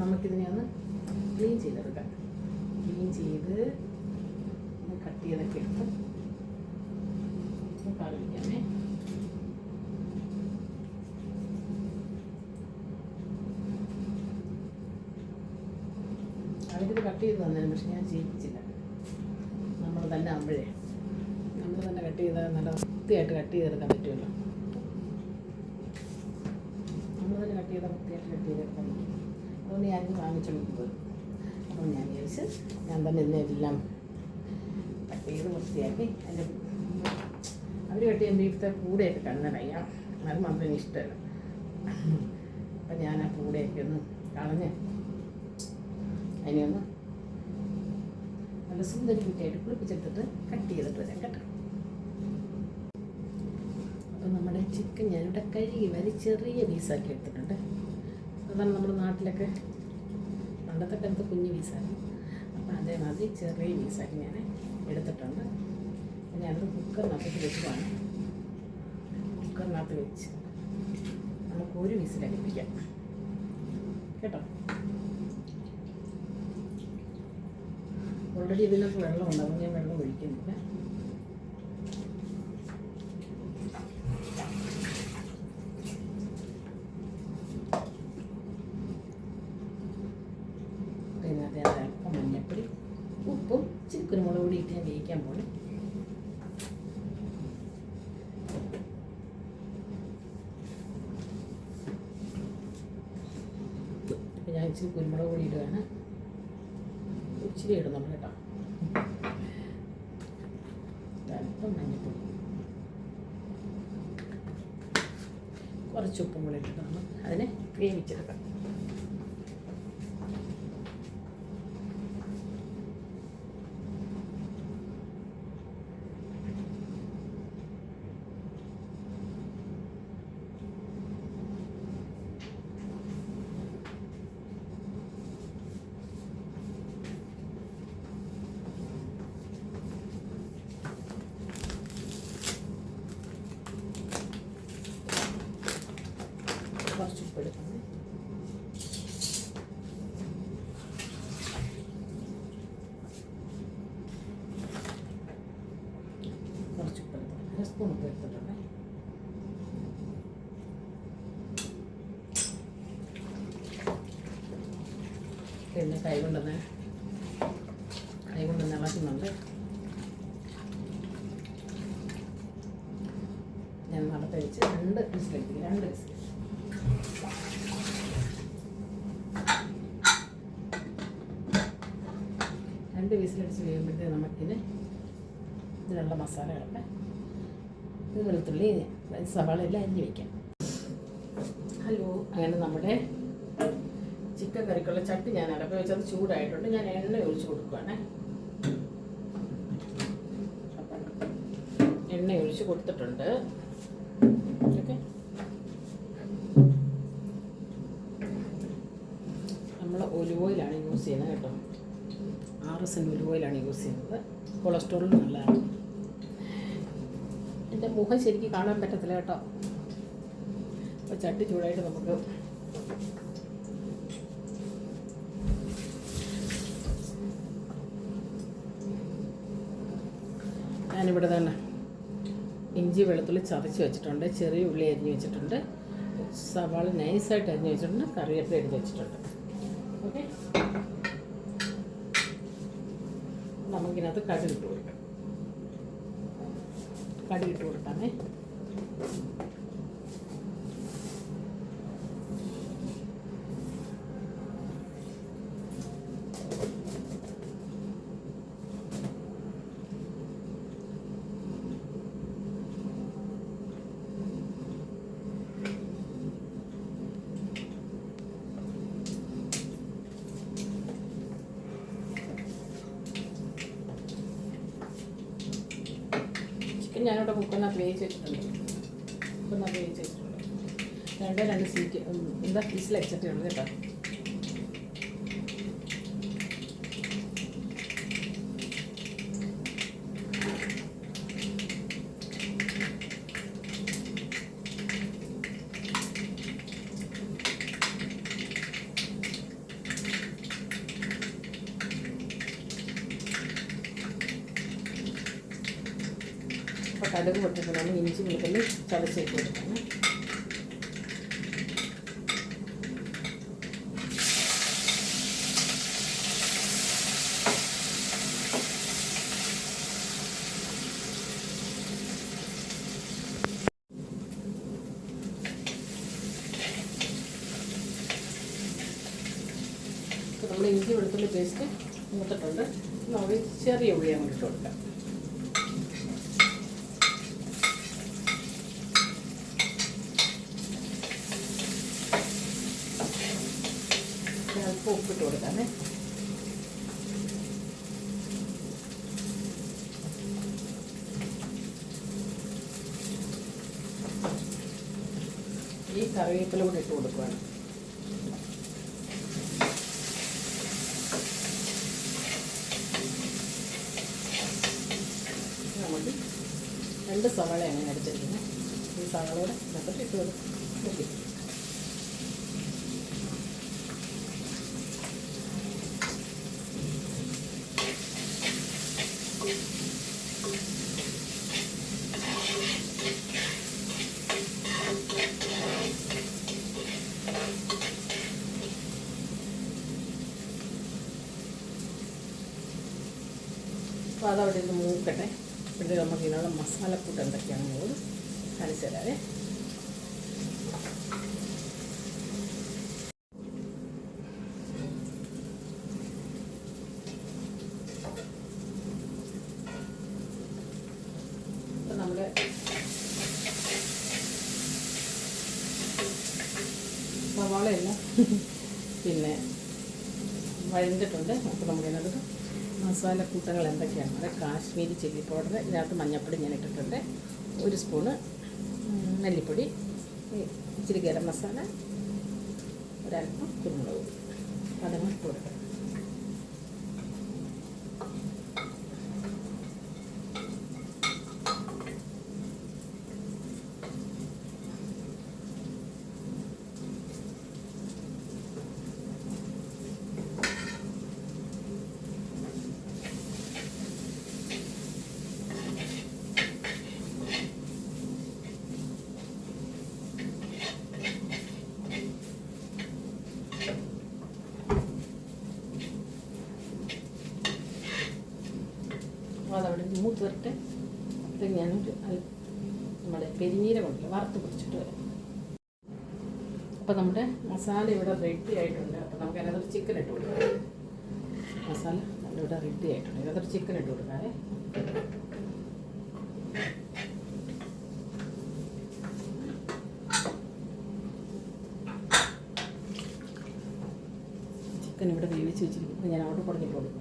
നമുക്കിതിനെ ഒന്ന് ക്ലീൻ ചെയ്തെടുക്കാം ക്ലീൻ ചെയ്ത് കട്ട് ചെയ്തൊക്കെ എടുത്ത് വയ്ക്കാമേ അവരിത് കട്ട് ചെയ്ത് തന്നെ പക്ഷെ ഞാൻ ചെയ്യിപ്പിച്ചില്ല നമ്മൾ തന്നെ ആകുമ്പോഴേ നമ്മൾ തന്നെ കട്ട് ചെയ്താൽ നല്ല വൃത്തിയായിട്ട് കട്ട് ചെയ്തെടുക്കാൻ പറ്റുമല്ലോ. നമ്മൾ തന്നെ കട്ട് ചെയ്താൽ വൃത്തിയായിട്ട് കട്ട് ചെയ്തെടുക്കാൻ പറ്റും. അതുകൊണ്ട് ഞാൻ വാങ്ങിച്ചോണ്ട് പോയി അപ്പോൾ ഞാൻ വിചാരിച്ച് ഞാൻ തന്നെ ഇതിനെല്ലാം ചെയ്ത് വൃത്തിയാക്കി അതിന്റെ അവർ കട്ട് ചെയ്യുമ്പോൾ ഇവിടുത്തെ കൂടെയൊക്കെ കണ്ണറിയാം അത് മാത്രം എനിക്ക് ഇഷ്ടമല്ല. അപ്പം ഞാൻ ആ കൂടെയൊക്കെ ഒന്ന് കളഞ്ഞ് അതിനെയൊന്ന് നല്ല സുന്ദരി കുട്ടിയായിട്ട് കുളിപ്പിച്ചെടുത്തിട്ട് കട്ട് ചെയ്തിട്ട് വരാം കേട്ടോ. അപ്പം നമ്മുടെ ചിക്കൻ ഞാനിവിടെ കഴുകി വരി ചെറിയ പീസാക്കി എടുത്തിട്ടുണ്ട്. അതാണ് നമ്മുടെ നാട്ടിലൊക്കെ പണ്ടത്തെ കാലത്ത് കുഞ്ഞു പീസാണ് അപ്പം അതേമാതിരി ചെറിയ പീസാക്കി ഞാൻ എടുത്തിട്ടുണ്ട്. ഞാനത് കുക്കറിനകത്ത് വെക്കുവാണ്. കുക്കറിനകത്ത് വെച്ച് നമുക്ക് ഒരു വിസിലടിപ്പിക്കാം കേട്ടോ? ഓൾറെഡി ഇതിനകത്ത് വെള്ളമുണ്ട് അതുകൊണ്ട് ഞാൻ വെള്ളം ഒഴിക്കുന്നില്ല പിന്നെ അത് അല്പം മഞ്ഞപ്പൊടി ഉപ്പും മുളക് പൊടി ഇട്ട് ഞാൻ വേവിക്കാൻ പോകണം അപ്പം ഞാൻ ഇച്ചിരി കുരുമുളക് പൊടി ഇടുകയാണ്. ഇച്ചിരി ഇടുന്നുണ്ട് കേട്ടോ. അല്പം മഞ്ഞപ്പൊടി. കുറച്ച് ഉപ്പും കൂടി ഇട്ടിട്ട് നമ്മൾ അതിനെ വേവിച്ചെടുക്കാം കുറച്ച് ഉപ്പ് എടുക്കണം കുറച്ച് ഉപ്പ് എടുക്കണം അര സ്പൂൺ ഉപ്പ് എടുത്തിട്ടുണ്ട്. പിന്നെ കൈ കൊണ്ടുവന്ന് കൈ കൊണ്ടുവന്ന് ഇളക്കുന്നുണ്ട്. ഞാൻ നടത്തി വെച്ച് രണ്ട് വിസിലേക്ക് രണ്ട് വിസിൽ രണ്ട് വിസിലടിച്ച് കഴിയുമ്പോഴത്തേക്ക് നമുക്കിന് ഇതിനുള്ള മസാല ഇത് വെളുത്തുള്ളി സവാള എല്ലാം അരിഞ്ഞ് വയ്ക്കാം ഹലോ അങ്ങനെ നമ്മുടെ ചിക്കൻ കറിക്കുള്ള ചട്ടി ഞാൻ അടപ്പ് വെച്ചത് ചൂടായിട്ടുണ്ട്. ഞാൻ എണ്ണ ഒഴിച്ച് കൊടുക്കുവാണേ. എണ്ണ ഒഴിച്ച് കൊടുത്തിട്ടുണ്ട്. ഓക്കെ. നമ്മൾ ഒലിവ് ഓയിലാണ് യൂസ് ചെയ്യുന്നത് കേട്ടോ. ആറ് സെന്റ് ഒലിവ് ഓയിലാണ് യൂസ് ചെയ്യുന്നത്. കൊളസ്ട്രോളിന് നല്ലതാണ്. എന്റെ മുഖം ശരിക്ക് കാണാൻ പറ്റത്തില്ല കേട്ടോ. അപ്പോൾ ചട്ടി ചൂടായിട്ട് നമുക്ക് ഞാനിവിടെ തന്നെ ഇഞ്ചി വെളുത്തുള്ളി ചതച്ച് വെച്ചിട്ടുണ്ട് ചെറിയ ഉള്ളി അരിഞ്ഞ് വെച്ചിട്ടുണ്ട് സവാള നൈസായിട്ട് അരിഞ്ഞ് വെച്ചിട്ടുണ്ട് കറിവേപ്പില എടുത്ത് വെച്ചിട്ടുണ്ട്. ഓക്കെ നമുക്കിനകത്ത് കടുക് ഇട്ട് കൊടുക്കാം കടുക് ഇട്ട് കൊടുക്കാമേ ചിക്കൻ ഞാനിവിടെ കുക്കറിനകത്ത് വേവിച്ച് വെച്ചിട്ടുണ്ട്. കുക്കറിനകത്ത് വേവിച്ച് വെച്ചിട്ടുണ്ട്. രണ്ട് രണ്ട് സീറ്റ് എന്താ? വിസിൽ വെച്ചിട്ടേ ഉള്ളൂ കേട്ടോ. കടുക് പൊട്ടിട്ട് നമ്മൾ ഇഞ്ചി മുതൽ ചതച്ചേക്ക് കൊടുക്കണം നമ്മൾ ഇഞ്ചി വെളുത്തുള്ളി പേസ്റ്റ് മൂത്തിട്ടുണ്ട്. നമുക്ക് ചെറിയ ഉള്ളി അങ്ങോട്ട് ഇട്ട് കൊടുക്കാം. കറിവേപ്പില കൂടി ഇട്ട് കൊടുക്കുകയാണ് രണ്ട് സവാള അങ്ങനെ അടിച്ചിരിക്കുന്നത് ഈ സവാളയുടെ ഇട്ട് കൊടുക്കും അപ്പോൾ അതവിടെ നിന്ന് മൂക്കട്ടെ. ഇവിടെ നമുക്ക് ഇതിനുള്ള മസാലക്കൂട്ട് എന്തൊക്കെയാണെന്നുള്ളത് കാണിച്ചു തരാവേ. നമ്മുടെ സവാളയെല്ലാം പിന്നെ വഴണ്ടിട്ടുണ്ട് അപ്പോൾ നമുക്ക് ഇതിനകത്ത് മസാലക്കൂട്ടങ്ങൾ എന്തൊക്കെയാണ്? അത് കാശ്മീരി ചില്ലി പൗഡർ ഇതിനകത്ത് മഞ്ഞൾപ്പൊടി ഞാൻ ഇട്ടിട്ടുണ്ട്. ഒരു സ്പൂണ് മല്ലിപ്പൊടി ഇച്ചിരി ഗരം മസാല ഒരല്പം കുരുമുളക് അതങ്ങ് ഇട്ട് അതവിടെ മൂത്ത് വരട്ടെ. അപ്പം ഞാനൊരു നമ്മുടെ പെരിഞ്ഞീരമുണ്ടല്ലോ വറുത്ത് പിടിച്ചിട്ട് വരാം. അപ്പോൾ നമ്മുടെ മസാല ഇവിടെ റെഡി ആയിട്ടുണ്ട്. അപ്പോൾ നമുക്ക് അതിനകത്തൊരു ചിക്കൻ ഇട്ട് കൊടുക്കാം. മസാല ഇവിടെ റെഡി ആയിട്ടുണ്ട്. ഇതിനകത്തൊരു ചിക്കൻ ഇട്ട് കൊടുക്കാമേ ചിക്കൻ ഇവിടെ വേവിച്ച് വെച്ചിരിക്കും ഞാൻ അവിടെ പറഞ്ഞിട്ട് കൊടുക്കും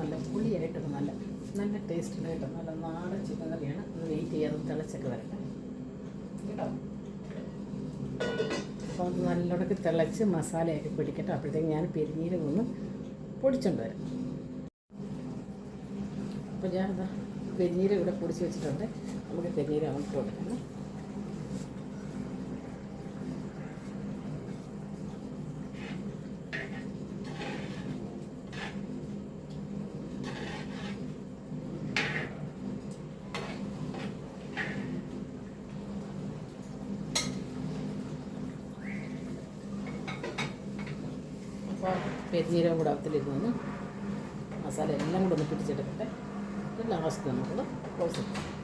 നല്ല പുളിയായിട്ട് നല്ല നല്ല ടേസ്റ്റിലായിട്ട് നല്ല നാടൻ ചിക്കൻ കറിയാണ്. ഒന്ന് വെയിറ്റ് ചെയ്യാതെ തിളച്ചൊക്കെ വരട്ടെ. കേട്ടോ? അപ്പോൾ അത് നല്ലോണക്ക് തിളച്ച് മസാലയൊക്കെ പിടിക്കട്ടെ. അപ്പോഴത്തേക്ക് ഞാൻ പെരിഞ്ഞീരം ഒന്ന് പൊടിച്ചുകൊണ്ട് വരാം. അപ്പോൾ ഞാനിതാ പെരിഞ്ഞീരം ഇവിടെ പൊടിച്ച് വെച്ചിട്ടുണ്ട്. നമുക്ക് പെരിഞ്ഞീരം അങ്ങോട്ട് കൊടുക്കണം. പെരുന്നീരവും കൂടെ അകത്തിലിരുന്ന് മസാല എല്ലാം കൂടെ ഒന്ന് പിടിച്ചെടുക്കട്ടെ ലാസ്റ്റ് നമ്മൾ ക്ലോസ് ചെയ്യും